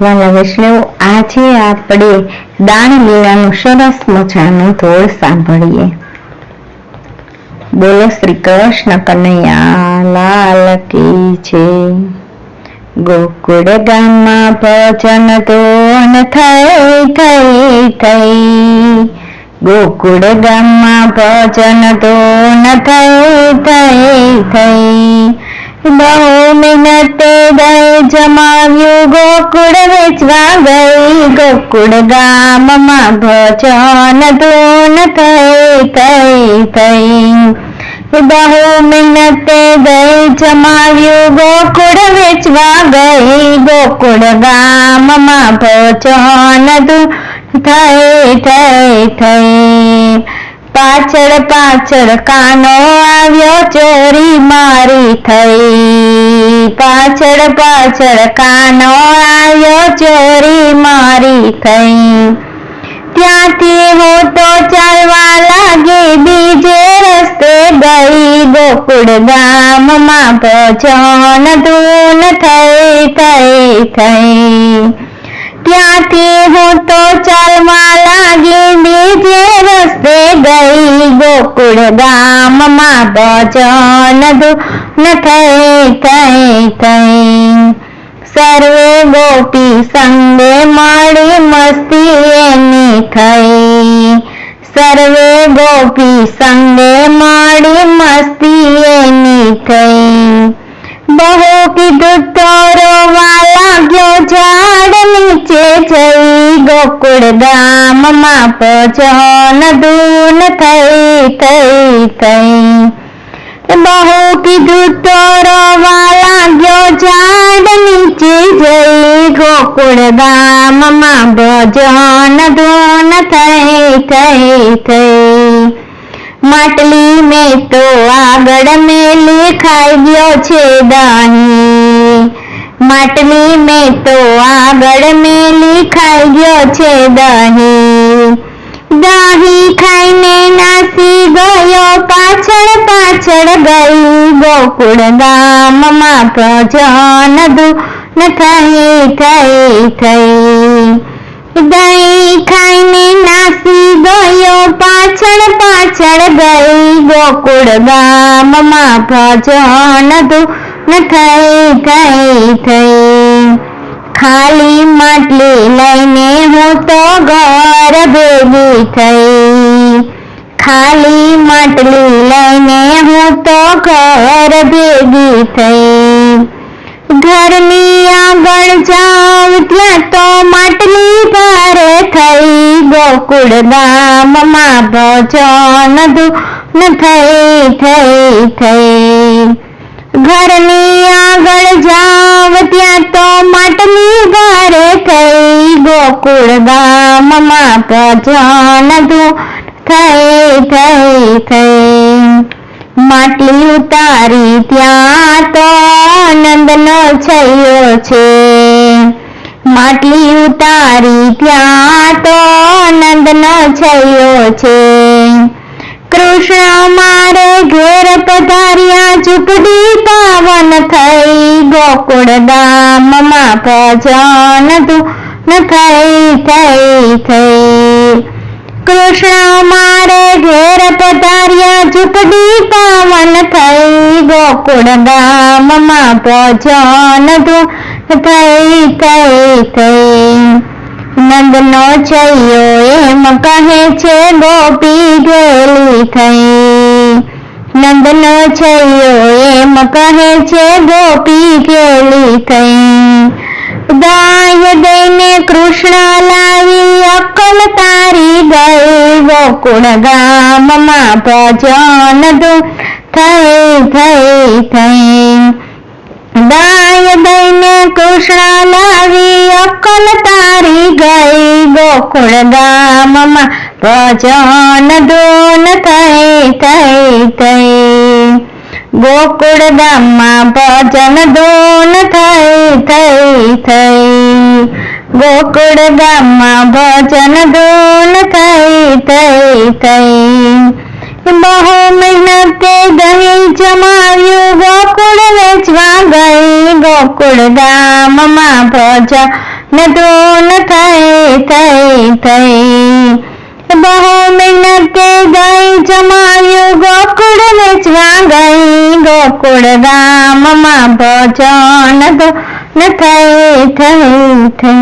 વાલા વૈષ્ણવ, આજે આપણે દાન લીલાનું સરસ મજાનું ધોળ સાંભળીએ. બોલો શ્રી કૃષ્ણ કનૈયા, લાલ કી છે ગોકુળ ગામમાં ભજન ધોન થઈ થઈ થઈ. ગોકુળ ગામમાં ભજન ધોન થઈ થઈ થઈ. બહુ મહેનત ગઈ જમાવ્યું, ગોકુળ વેચવા ગઈ. ગોકુળ ગામમાં ભજન ધૂન થઈ થઈ થઈ. બહુ મહેનત ગઈ જમાવ્યું, ગોકુળ વેચવા ગઈ. ગોકુળ ગામમાં ભજન ધૂન થઈ થઈ થઈ. પાછળ પાછળ કાનો આવ્યો ચોરી મારી થઈ. પાછળ પાછળ કાનો આવ્યો ચોરી મારી થઈ. ત્યાંથી હું તો ચાલવા લાગી બીજે રસ્તે ગઈ. ગોકુળ ગામમાં ભજન ધૂન થઈ થઈ થઈ. ત્યાંથી હું તો ચાલવા લાગી બીજે ગોકુળ ગામમાં ભજન ધૂન થઈ થઈ થઈ સર્વે ગોપી સંગે મળી મસ્તી એની થઈ. સર્વે ગોપી સંગે મળી મસ્તી એની થઈ. બહુ કીધું તો રોવા લાગ્યો ઝાડ નીચે જઈ. ગોકુળ ગામમાં ભજન ધૂન થઈ થઈ થઈ બહુ કીધું તો રોવા લાગ્યો ઝાડ નીચે જઈ ગોકુળ ગામમાં ભજન ધૂન થઈ થઈ થઈ માટલી મેં તો આગળ મેલી ખાઈ ગયો છે દહીં માટલી મેં તો આગળ મેલી ખાઈ ગયો છે દહીં. દહીં ખાઈને નાસી ગયો, પાછળ પાછળ ગઈ. ગોકુળ ગામમાં ભજન ધૂન થઈ થઈ થઈ. દહીં ખાઈને નાસી ગયો, પાછળ પાછળ ગઈ. ગોકુળ ગામમાં ભજન ધૂન થઈ થઈ થઈ. ખાલી માટલી લઈને હું તો ઘર ભેગી થઈ. ખાલી માટલી લઈને હું તો ઘર ભેગી થઈ. ઘરની આગળ જાઉં ત્યાં તો માટલી ભારે થઈ. ગોકુળ ગામમાં ભજન ધૂન થઈ થઈ થઈ. ઘરની જાવ ત્યાં તો માટલી ભારે થઈ, ગોકુળ ગામમાં ભજન ધૂન થઈ થઈ થઈ. માટલી ઉતારી ત્યાં તો નંદનો છયો છે. માટલી ઉતારી ત્યાં તો નંદનો છયો છે. કૃષ્ણ મારે ઘેર પધાર્યા ચૂકડી પાવન થઈ. ગોકુળ ગામમાં ભજન તું થઈ થઈ થઈ. કૃષ્ણ મારે ઘેર પધાર્યા ઝૂંપડી પાવન થઈ. ગોકુળ ગામમાં ભજન તું થઈ થઈ થઈ. નંદનો છૈયો એમ કહે છે, ગોપી ગેલી થઈ. છૈયો એમ કહે છે ગોપી ગેલી થઈ. ગાય દઈને કૃષ્ણ લાવી અકલ તારી ગઈ. ગોકુળ ગામમાં ભજન ધૂન થઈ થઈ થઈ. ગાય દઈને કૃષ્ણ લાવી અકલ તારી ગઈ. ગોકુળ ગામમાં ભજન ધૂન થઈ. ગોકુળ ગામમાં ભજન ધૂન થઈ થઈ થઈ. ગોકુળ ગામમાં ભજન ધૂન થઈ થઈ થઈ. બહુ મહેનતે દહીં જમાવ્યું, ગોકુળ વેચવા ગઈ. ગોકુળ ગામમાં ભજન નતું ન થઈ થઈ થઈ. બહુ મહેનતે દહીં જમાવ્યું, ગોકુળ વેચવા ગઈ. ગોકુળ ગામમાં ભજન ન થઈ થઈ થઈ.